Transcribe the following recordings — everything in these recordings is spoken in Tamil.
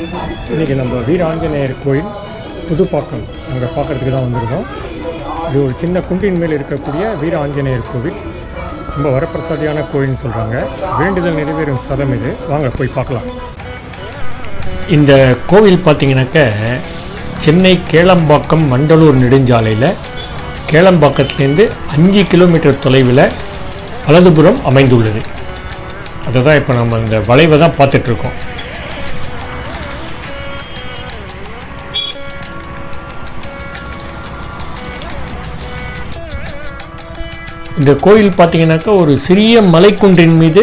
இன்றைக்கி நம்ம வீர ஆஞ்சநேயர் கோயில் புதுப்பாக்கம் அங்கே பார்க்குறதுக்கு தான் வந்திருக்கோம் இது ஒரு சின்ன குன்றின் மேல் இருக்கக்கூடிய வீர ஆஞ்சநேயர் கோவில். ரொம்ப வரப்பிரசாதியான கோயில்னு சொல்கிறாங்க வேண்டுதல் நிறைவேறும் ஸ்தலம் இது. வாங்க போய் பார்க்கலாம். இந்த கோவில் பார்த்தீங்கன்னாக்க சென்னை கேளம்பாக்கம் மண்டலூர் நெடுஞ்சாலையில் கேளம்பாக்கத்துலேருந்து அஞ்சு கிலோமீட்டர் தொலைவில் வலதுபுறம் அமைந்துள்ளது. அதை தான் இப்போ நம்ம இந்த வளைவை தான் பார்த்துட்ருக்கோம் இந்த கோயில் பார்த்தீங்கன்னாக்கா ஒரு சிறிய மலைக்குன்றின் மீது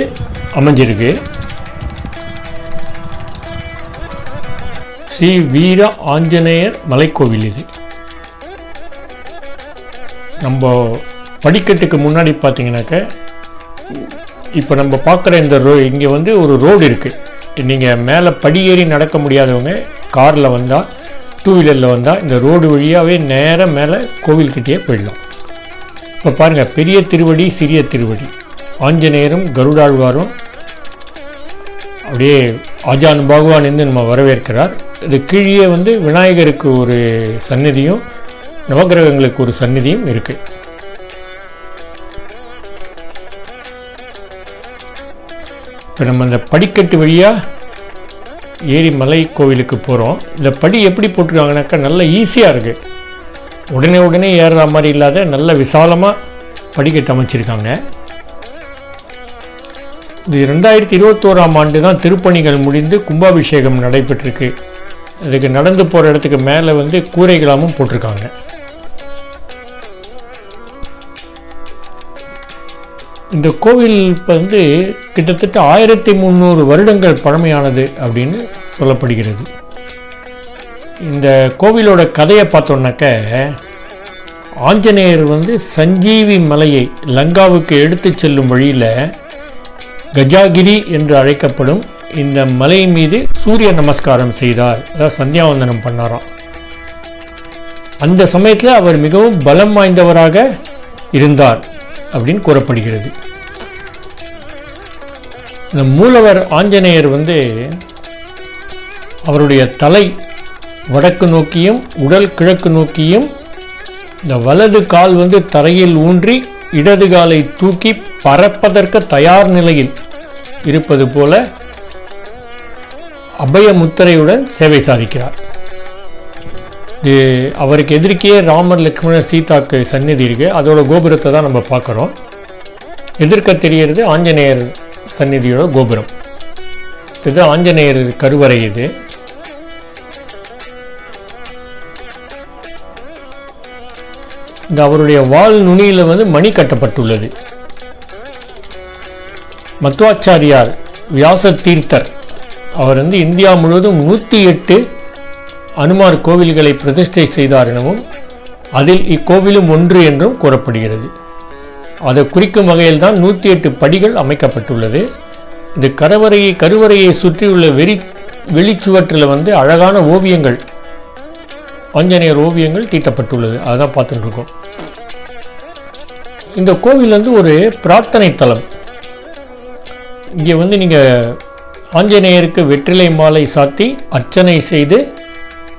அமைஞ்சிருக்கு. ஸ்ரீ வீர ஆஞ்சநேயர் மலைக்கோவில் இது. நம்ம படிக்கட்டுக்கு முன்னாடி பார்த்தீங்கன்னாக்க இப்போ நம்ம பார்க்குற இந்த ரோ இங்கே வந்து ஒரு ரோடு இருக்குது நீங்கள் மேலே படியேறி நடக்க முடியாதவங்க காரில் வந்தால் டூ வீலரில் வந்தால் இந்த ரோடு வழியாகவே நேராக மேலே கோவில்கிட்டயே போயிடலாம். இப்போ பாருங்கள் பெரிய திருவடி சிறிய திருவடி. ஆஞ்சநேயரும் கருடாழ்வாரும் அப்படியே ஆஜான் பகவான் இருந்து நம்ம வரவேற்கிறார். இது கீழே வந்து விநாயகருக்கு ஒரு சந்நிதியும் நவகிரகங்களுக்கு ஒரு சந்நிதியும் இருக்குது இப்போ நம்ம இந்த படிக்கட்டு வழியாக ஏரி மலை கோவிலுக்கு போகிறோம் இந்த படி எப்படி போட்டிருக்காங்கனாக்கா நல்ல ஈஸியாக இருக்குது உடனே உடனே ஏறுற மாதிரி இல்லாத நல்ல விசாலமாக படிக்கட்டு அமைச்சிருக்காங்க. இது ரெண்டாயிரத்தி இருபத்தோராம் ஆண்டு தான் திருப்பணிகள் முடிந்து கும்பாபிஷேகம் நடைபெற்றிருக்கு. இதுக்கு நடந்து போகிற இடத்துக்கு மேலே வந்து கூரைகளாமும் போட்டிருக்காங்க. இந்த கோவில் இப்போ வந்து கிட்டத்தட்ட ஆயிரத்தி முந்நூறு வருடங்கள் பழமையானது அப்படின்னு சொல்லப்படுகிறது. இந்த கோவிலோட கதையை பார்த்தோன்னாக்க ஆஞ்சநேயர் வந்து சஞ்சீவி மலையை லங்காவுக்கு எடுத்து செல்லும் வழியில் கஜாகிரி என்று அழைக்கப்படும் இந்த மலை மீது சூரிய நமஸ்காரம் செய்தார். அதாவது சந்தியாவந்தனம் பண்ணாராம். அந்த சமயத்தில் அவர் மிகவும் பலம் வாய்ந்தவராக இருந்தார் அப்படின்னு கூறப்படுகிறது. இந்த மூலவர் ஆஞ்சநேயர் வந்து அவருடைய தலை வடக்கு நோக்கியும் உடல் கிழக்கு நோக்கியும் இந்த வலது கால் வந்து தரையில் ஊன்றி இடது காலை தூக்கி பறப்பதற்கு தயார் நிலையில் இருப்பது போல அபய முத்திரையுடன் சேவை சாதிக்கிறார். இது அவருக்கு எதிர்க்கே ராமர் லக்ஷ்மணர் சீதாக்கு சந்நிதி இருக்குது அதோட கோபுரத்தை தான் நம்ம பார்க்குறோம். எதிர்க்க தெரியறது ஆஞ்சநேயர் சந்நிதியோட கோபுரம். இது ஆஞ்சநேயர் கருவறை இது. இந்த அவருடைய வால் நுனியில் வந்து மணி கட்டப்பட்டுள்ளது. மத்வாச்சாரியார் வியாச தீர்த்தர் அவர் வந்து இந்தியா முழுவதும் நூற்றி எட்டு அனுமார் கோவில்களை பிரதிஷ்டை செய்தார் எனவும் அதில் இக்கோவிலும் ஒன்று என்றும் கூறப்படுகிறது. அதை குறிக்கும் வகையில் தான் நூற்றி எட்டு படிகள் அமைக்கப்பட்டுள்ளது. இந்த கரவரையை கருவறையை சுற்றியுள்ள வெறி வெளிச்சுவற்றில் வந்து அழகான ஓவியங்கள் ஆஞ்சநேயர் ஓவியங்கள் தீட்டப்பட்டுள்ளது. அதான் பார்த்துட்டு இருக்கோம் இந்த கோவில் வந்து ஒரு பிரார்த்தனை தலம். இங்கே வந்து நீங்கள் ஆஞ்சநேயருக்கு வெற்றிலை மாலை சாத்தி அர்ச்சனை செய்து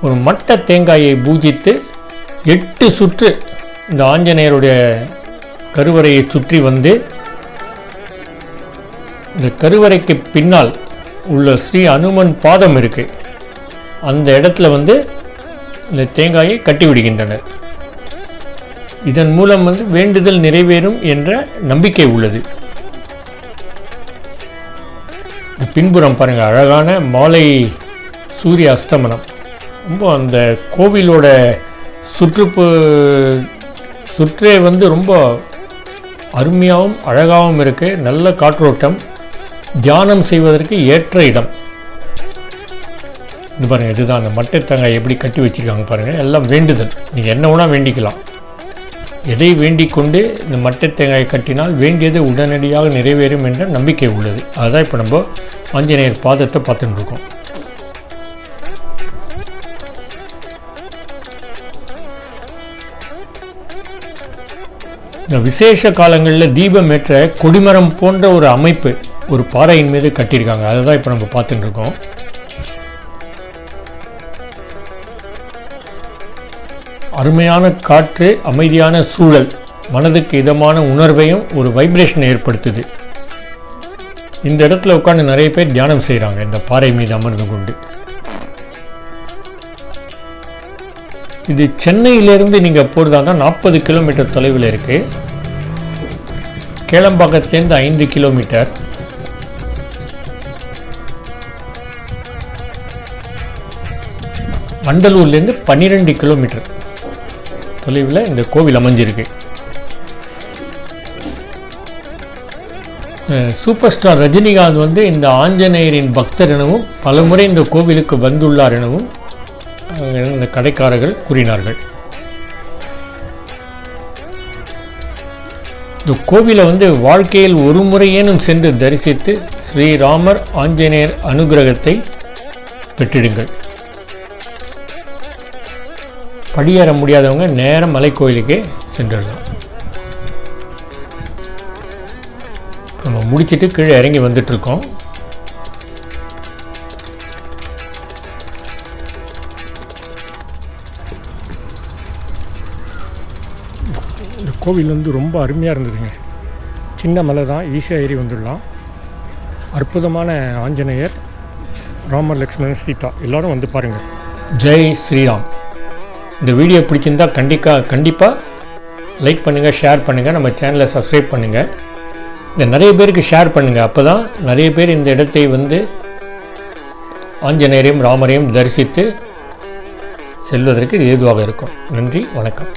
ஒரு மட்ட தேங்காயை பூஜித்து எட்டு சுற்று இந்த ஆஞ்சநேயருடைய கருவறையை சுற்றி வந்து இந்த கருவறைக்கு பின்னால் உள்ள ஸ்ரீ அனுமன் பாதம் இருக்கு. அந்த இடத்துல வந்து இந்த தேங்காயை கட்டி விடுகின்றனர். இதன் மூலம் வந்து வேண்டுதல் நிறைவேறும் என்ற நம்பிக்கை உள்ளது. பின்புறம் பாருங்கள் அழகான மாலை சூரிய அஸ்தமனம். ரொம்ப அந்த கோவிலோட சுற்றுப்பு சுற்றே வந்து ரொம்ப அருமையாகவும் அழகாகவும் இருக்குது நல்ல காற்றோட்டம். தியானம் செய்வதற்கு ஏற்ற இடம். இது பாருங்கள் இதுதான். அந்த மட்டை தேங்காய் எப்படி கட்டி வச்சிருக்காங்க பாருங்கள் எல்லாம் வேண்டுதல். நீங்கள் என்ன வேணால் வேண்டிக்கலாம். எதை வேண்டிக் கொண்டு இந்த மட்டை தேங்காயை கட்டினால் வேண்டியது உடனடியாக நிறைவேறும் என்ற நம்பிக்கை உள்ளது. அதுதான் இப்போ நம்ம ஆஞ்சநேயர் பாதத்தை பார்த்துட்டு இருக்கோம். இந்த விசேஷ காலங்களில் தீபம் ஏற்ற கொடிமரம் போன்ற ஒரு அமைப்பு ஒரு பாறையின் மீது கட்டியிருக்காங்க. அதை தான் இப்போ நம்ம பார்த்துட்டு இருக்கோம். அருமையான காற்று அமைதியான சூழல் மனதுக்கு இதமான உணர்வையும் ஒரு வைப்ரேஷன் ஏற்படுத்துது. இந்த இடத்துல உட்காந்து நிறைய பேர் தியானம் செய்கிறாங்க இந்த பாறை மீது அமர்ந்து கொண்டு. இது சென்னையிலேருந்து நீங்கள் போகிறதாங்க நாற்பது கிலோமீட்டர் தொலைவில் இருக்குது கேளம்பாக்கத்துலேருந்து ஐந்து கிலோமீட்டர் வண்டலூர்லேருந்து பன்னிரெண்டு கிலோமீட்டர் தொலைவில் இந்த கோவில் அமைஞ்சிருக்கு. சூப்பர் ஸ்டார் ரஜினிகாந்த் வந்து இந்த ஆஞ்சநேயரின் பக்தர் எனவும் பலமுறை இந்த கோவிலுக்கு வந்துள்ளார் எனவும் இந்த கடைக்காரர்கள் கூறினார்கள். இந்த கோவிலை வந்து வாழ்க்கையில் ஒரு முறையேனும் சென்று தரிசித்து ஸ்ரீராமர் ஆஞ்சநேயர் அனுகிரகத்தை பெற்றிடுங்கள். படியேற முடியாதவங்க நேரம் மலைக்கோயிலுக்கே சென்றுடலாம் நம்ம முடிச்சிட்டு கீழே இறங்கி வந்துட்டுருக்கோம் இந்த கோவில் வந்து ரொம்ப அருமையாக இருந்ததுங்க. சின்ன மலை தான் ஈஸியாக ஏறி வந்துடலாம். அற்புதமான ஆஞ்சநேயர் ராமர் லக்ஷ்மணன் சீதா எல்லாரும் வந்து பாருங்கள் ஜெய் ஸ்ரீராம். இந்த வீடியோ பிடிச்சிருந்தா கண்டிப்பாக கண்டிப்பாக லைக் பண்ணுங்கள் ஷேர் பண்ணுங்கள் நம்ம சேனலை சப்ஸ்கிரைப் பண்ணுங்கள் இந்த நிறைய பேருக்கு ஷேர் பண்ணுங்கள் அப்போ தான் நிறைய பேர் இந்த இடத்தை வந்து ஆஞ்சநேயரையும் ராமரையும் தரிசித்து செல்வதற்கு ஏதுவாக இருக்கும். நன்றி வணக்கம்.